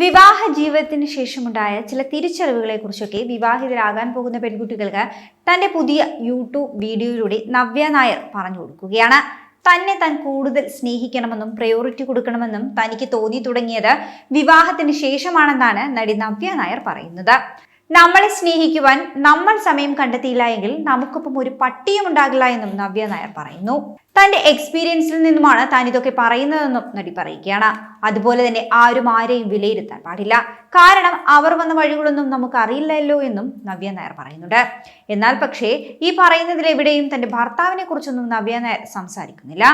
വിവാഹ ജീവിതത്തിന് ശേഷമുണ്ടായ ചില തിരിച്ചറിവുകളെ കുറിച്ചൊക്കെ വിവാഹിതരാകാൻ പോകുന്ന പെൺകുട്ടികൾക്ക് തന്റെ പുതിയ യൂട്യൂബ് വീഡിയോയിലൂടെ നവ്യ നായർ പറഞ്ഞു കൊടുക്കുകയാണ്. തന്നെ താൻ കൂടുതൽ സ്നേഹിക്കണമെന്നും പ്രയോറിറ്റി കൊടുക്കണമെന്നും തനിക്ക് തോന്നി തുടങ്ങിയത് വിവാഹത്തിന് ശേഷമാണെന്നാണ് നടി നവ്യ നായർ പറയുന്നത്. നമ്മളെ സ്നേഹിക്കുവാൻ നമ്മൾ സമയം കണ്ടെത്തിയില്ല എങ്കിൽ നമുക്കൊപ്പം ഒരു പട്ടിയും ഉണ്ടാകില്ല എന്നും നവ്യ നായർ പറയുന്നു. തന്റെ എക്സ്പീരിയൻസിൽ നിന്നുമാണ് താൻ ഇതൊക്കെ പറയുന്നതെന്നും നടി പറയുകയാണ്. അതുപോലെ തന്നെ ആരും ആരെയും വിലയിരുത്താൻ പാടില്ല. കാരണം അവർ വന്ന വഴികളൊന്നും നമുക്ക് അറിയില്ലല്ലോ എന്നും നവ്യ നായർ പറയുന്നുണ്ട്. എന്നാൽ പക്ഷേ ഈ പറയുന്നതിൽ എവിടെയും തന്റെ ഭർത്താവിനെ കുറിച്ചൊന്നും നവ്യ നായർ സംസാരിക്കുന്നില്ല.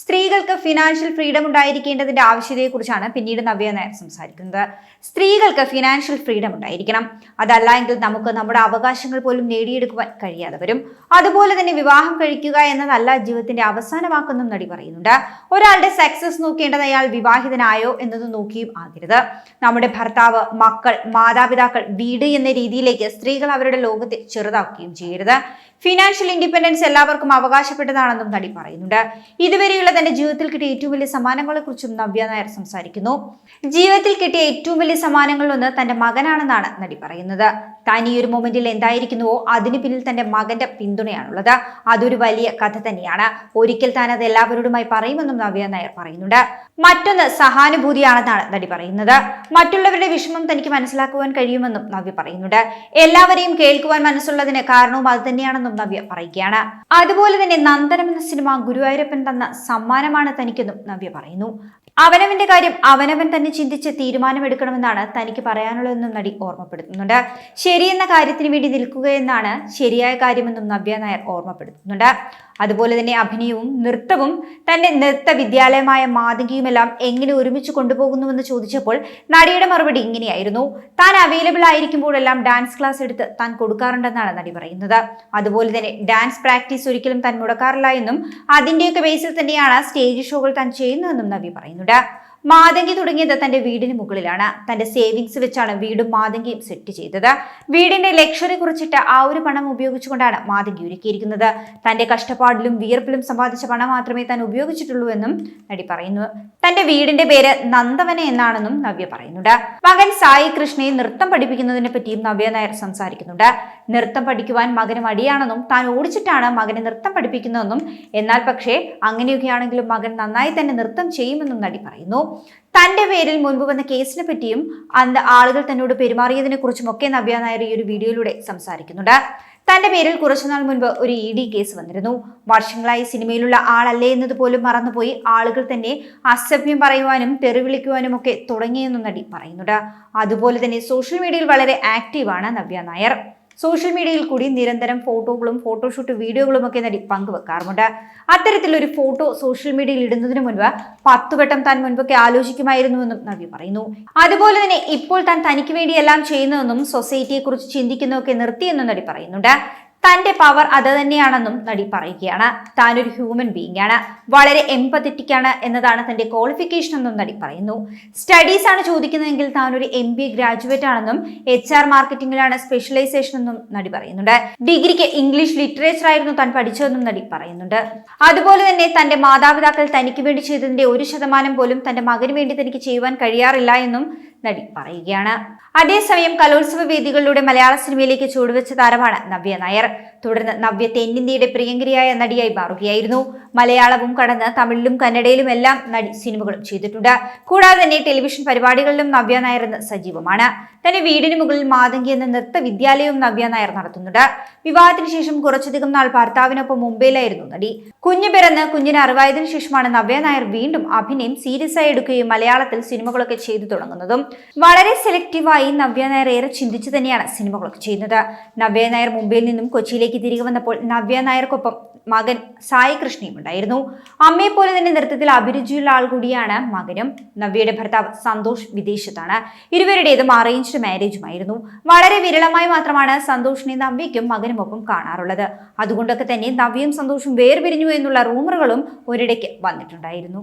സ്ത്രീകൾക്ക് ഫിനാൻഷ്യൽ ഫ്രീഡം ഉണ്ടായിരിക്കേണ്ടതിന്റെ ആവശ്യതയെക്കുറിച്ചാണ് പിന്നീട് നവ്യ നായർ സംസാരിക്കുന്നത്. സ്ത്രീകൾക്ക് ഫിനാൻഷ്യൽ ഫ്രീഡം ഉണ്ടായിരിക്കണം. അതല്ല എങ്കിൽ നമുക്ക് നമ്മുടെ അവകാശങ്ങൾ പോലും നേടിയെടുക്കുവാൻ കഴിയാതെ വരും അതുപോലെ തന്നെ വിവാഹം കഴിക്കുക എന്നതല്ല ജീവിതത്തിന്റെ അവസാന വാക്കെന്നും നടി പറയുന്നുണ്ട്. ഒരാളുടെ സക്സസ് നോക്കേണ്ടത് അയാൾ വിവാഹിതനായോ എന്നത് നോക്കിയും ആകരുത്. നമ്മുടെ ഭർത്താവ് മക്കൾ മാതാപിതാക്കൾ വീട് എന്ന രീതിയിലേക്ക് സ്ത്രീകൾ അവരുടെ ലോകത്തെ ചെറുതാക്കുകയും ചെയ്യരുത്. ഫിനാൻഷ്യൽ ഇൻഡിപെൻഡൻസ് എല്ലാവർക്കും അവകാശപ്പെട്ടതാണെന്നും നടി പറയുന്നുണ്ട്. ഇതുവരെയുള്ള തന്റെ ജീവിതത്തിൽ കിട്ടിയ ഏറ്റവും വലിയ സമ്മാനങ്ങളെ കുറിച്ചും നവ്യ നായർ സംസാരിക്കുന്നു. ജീവിതത്തിൽ കിട്ടിയ ഏറ്റവും വലിയ സമ്മാനങ്ങളിലൊന്ന് തന്റെ മകനാണെന്നാണ് നടി പറയുന്നത്. താൻ ഈ ഒരു മൊമെന്റിൽ എന്തായിരിക്കുന്നുവോ അതിന് പിന്നിൽ തന്റെ മകന്റെ പിന്തുണയാണുള്ളത്. അതൊരു വലിയ കഥ തന്നെയാണ്. ഒരിക്കൽ താൻ അത് എല്ലാവരോടുമായി പറയുമെന്നും നവ്യ നായർ പറയുന്നുണ്ട്. മറ്റൊന്ന് സഹാനുഭൂതിയാണെന്നാണ് നടി പറയുന്നത്. മറ്റുള്ളവരുടെ വിഷമം തനിക്ക് മനസ്സിലാക്കുവാൻ കഴിയുമെന്നും നവ്യ പറയുന്നുണ്ട്. എല്ലാവരെയും കേൾക്കുവാൻ മനസ്സുള്ളതിന് കാരണവും അത് തന്നെയാണെന്നും നവ്യ പറയുകയാണ്. അതുപോലെ തന്നെ നന്ദനം എന്ന സിനിമ ഗുരുവായൂരപ്പൻ തന്ന സമ്മാനമാണ് തനിക്കെന്നും നവ്യ പറയുന്നു. അവനവന്റെ കാര്യം അവനവൻ തന്നെ ചിന്തിച്ച് തീരുമാനമെടുക്കണമെന്നാണ് തനിക്ക് പറയാനുള്ളതെന്നും നടി ഓർമ്മപ്പെടുത്തുന്നുണ്ട്. ശരിയെന്ന കാര്യത്തിന് വേണ്ടി നിൽക്കുക എന്നാണ് ശരിയായ കാര്യമെന്നും നവ്യ നായർ ഓർമ്മപ്പെടുത്തുന്നുണ്ട്. അതുപോലെ തന്നെ അഭിനയവും നൃത്തവും തന്റെ നൃത്ത വിദ്യാലയമായ മാതൃകയുമെല്ലാം എങ്ങനെ ഒരുമിച്ച് കൊണ്ടുപോകുന്നുവെന്ന് ചോദിച്ചപ്പോൾ നടിയുടെ മറുപടി ഇങ്ങനെയായിരുന്നു. താൻ അവൈലബിൾ ആയിരിക്കുമ്പോഴെല്ലാം ഡാൻസ് ക്ലാസ് എടുത്ത് താൻ കൊടുക്കാറുണ്ടെന്നാണ് നടി പറയുന്നത്. അതുപോലെ തന്നെ ഡാൻസ് പ്രാക്ടീസ് ഒരിക്കലും താൻ മുടക്കാറില്ല എന്നും അതിന്റെയൊക്കെ ബേസിൽ തന്നെയാണ് സ്റ്റേജ് ഷോകൾ താൻ ചെയ്യുന്നതെന്നും നവി പറയുന്നുണ്ട്. മാതങ്കി തുടങ്ങിയത് തന്റെ വീടിന് മുകളിലാണ്. തന്റെ സേവിങ്സ് വെച്ചാണ് വീടും മാതങ്കിയും സെറ്റ് ചെയ്തത്. വീടിന്റെ ലക്ഷറി കുറിച്ചിട്ട് ആ ഒരു പണം ഉപയോഗിച്ചുകൊണ്ടാണ് മാതങ്കി ഒരുക്കിയിരിക്കുന്നത്. തന്റെ കഷ്ടപ്പാടിലും വിയർപ്പിലും സമ്പാദിച്ച പണം മാത്രമേ താൻ ഉപയോഗിച്ചിട്ടുള്ളൂ എന്നും നടി പറയുന്നു. തന്റെ വീടിന്റെ പേര് നന്ദവന എന്നാണെന്നും നവ്യ പറയുന്നുണ്ട്. മകൻ സായി കൃഷ്ണയെ നൃത്തം പഠിപ്പിക്കുന്നതിനെ പറ്റിയും നവ്യ നായർ സംസാരിക്കുന്നുണ്ട്. നൃത്തം പഠിക്കുവാൻ മകന് മടിയാണെന്നും താൻ ഓടിച്ചിട്ടാണ് മകനെ നൃത്തം പഠിപ്പിക്കുന്നതെന്നും എന്നാൽ പക്ഷേ അങ്ങനെയൊക്കെയാണെങ്കിലും മകൻ നന്നായി തന്നെ നൃത്തം ചെയ്യുമെന്നും നടി പറയുന്നു. തന്റെ പേരിൽ മുൻപ് വന്ന കേസിനെ പറ്റിയും അന്ന് ആളുകൾ തന്നോട് പെരുമാറിയതിനെ കുറിച്ചും ഒക്കെ നവ്യ നായർ ഈ ഒരു വീഡിയോയിലൂടെ സംസാരിക്കുന്നുണ്ട്. തന്റെ പേരിൽ കുറച്ചുനാൾ മുൻപ് ഒരു ഇ ഡി കേസ് വന്നിരുന്നു. വർഷങ്ങളായി സിനിമയിലുള്ള ആളല്ലേ എന്നത് പോലും മറന്നുപോയി ആളുകൾ തന്നെ അസഭ്യം പറയുവാനും തെറിവിളിക്കുവാനും ഒക്കെ തുടങ്ങിയെന്നും നടി പറയുന്നുണ്ട്. അതുപോലെ തന്നെ സോഷ്യൽ മീഡിയയിൽ വളരെ ആക്റ്റീവാണ് നവ്യ നായർ. സോഷ്യൽ മീഡിയയിൽ കൂടി നിരന്തരം ഫോട്ടോകളും ഫോട്ടോഷൂട്ട് വീഡിയോകളും ഒക്കെ നടി പങ്കുവെക്കാറുമുണ്ട്. അത്തരത്തിലൊരു ഫോട്ടോ സോഷ്യൽ മീഡിയയിൽ ഇടുന്നതിന് മുൻപ് പത്തു വട്ടം താൻ മുൻപൊക്കെ ആലോചിക്കുമായിരുന്നുവെന്നും നവി പറയുന്നു. അതുപോലെ തന്നെ ഇപ്പോൾ താൻ തനിക്ക് വേണ്ടി എല്ലാം ചെയ്യുന്നതെന്നും സൊസൈറ്റിയെ കുറിച്ച് ചിന്തിക്കുന്നതൊക്കെ നിർത്തിയെന്നും നടി പറയുന്നുണ്ട്. തന്റെ പവർ അത് തന്നെയാണെന്നും നടി പറയുകയാണ്. താനൊരു ഹ്യൂമൻ ബീങ് ആണ്. വളരെ എംപത്തറ്റിക് ആണ് എന്നതാണ് തന്റെ ക്വാളിഫിക്കേഷൻ എന്നും നടി പറയുന്നു. സ്റ്റഡീസ് ആണ് ചോദിക്കുന്നതെങ്കിൽ താൻ ഒരു എം ബി എ ഗ്രാജുവേറ്റ് ആണെന്നും എച്ച് ആർ മാർക്കറ്റിംഗിലാണ് സ്പെഷ്യലൈസേഷൻ എന്നും നടി പറയുന്നുണ്ട്. ഡിഗ്രിക്ക് ഇംഗ്ലീഷ് ലിറ്ററേച്ചർ ആയിരുന്നു താൻ പഠിച്ചതെന്നും നടി പറയുന്നുണ്ട്. അതുപോലെ തന്നെ തന്റെ മാതാപിതാക്കൾ തനിക്ക് വേണ്ടി ചെയ്തതിന്റെ ഒരു ശതമാനം പോലും തന്റെ മകന് വേണ്ടി തനിക്ക് ചെയ്യുവാൻ കഴിയാറില്ല എന്നും നടി പറയുകയാണ്. അതേസമയം കലോത്സവ വേദികളിലൂടെ മലയാള സിനിമയിലേക്ക് ചുവടുവെച്ച താരമാണ് നവ്യ നായർ. തുടർന്ന് നവ്യ തെന്നിന്ത്യയുടെ പ്രിയങ്കരിയായ നടിയായി മാറുകയായിരുന്നു. മലയാളവും കടന്ന് തമിഴിലും കന്നഡയിലും എല്ലാം നടി സിനിമകളും ചെയ്തിട്ടുണ്ട്. കൂടാതെ തന്നെ ടെലിവിഷൻ പരിപാടികളിലും നവ്യ നായർ എന്ന് സജീവമാണ്. തന്റെ വീടിന് മുകളിൽ മാതങ്കി എന്ന നൃത്ത വിദ്യാലയവും നവ്യ നായർ നടത്തുന്നുണ്ട്. വിവാഹത്തിന് ശേഷം കുറച്ചധികം നാൾ ഭർത്താവിനൊപ്പം മുംബൈയിലായിരുന്നു നടി. കുഞ്ഞു പിറന്ന് കുഞ്ഞിന് അറിവായതിനു ശേഷമാണ് നവ്യ നായർ വീണ്ടും അഭിനയം സീരിയസ് ആയി എടുക്കുകയും മലയാളത്തിൽ സിനിമകളൊക്കെ ചെയ്തു തുടങ്ങുന്നതും. വളരെ സെലക്റ്റീവായി നവ്യ നായർ ഏറെ ചിന്തിച്ചു തന്നെയാണ് സിനിമകളൊക്കെ ചെയ്യുന്നത്. നവ്യ നായർ മുംബൈയിൽ നിന്നും കൊച്ചിയിലേക്ക് തിരികെ വന്നപ്പോൾ നവ്യ നായർക്കൊപ്പം മകൻ സായി കൃഷ്ണയും ഉണ്ടായിരുന്നു. അമ്മയെ പോലെ തന്നെ നൃത്തത്തിൽ അഭിരുചിയുള്ള ആൾ കൂടിയാണ് മകനും. നവ്യയുടെ ഭർത്താവ് സന്തോഷ് വിദേശത്താണ്. ഇരുവരുടേതും അറേഞ്ച്ഡ് മാരേജുമായിരുന്നു വളരെ വിരളമായി മാത്രമാണ് സന്തോഷിനെ നവ്യയ്ക്കും മകനുമൊപ്പം കാണാറുള്ളത്. അതുകൊണ്ടൊക്കെ തന്നെ നവ്യയും സന്തോഷും വേർപിരിഞ്ഞു എന്നുള്ള റൂമറുകളും ഒരിടയ്ക്ക് വന്നിട്ടുണ്ടായിരുന്നു.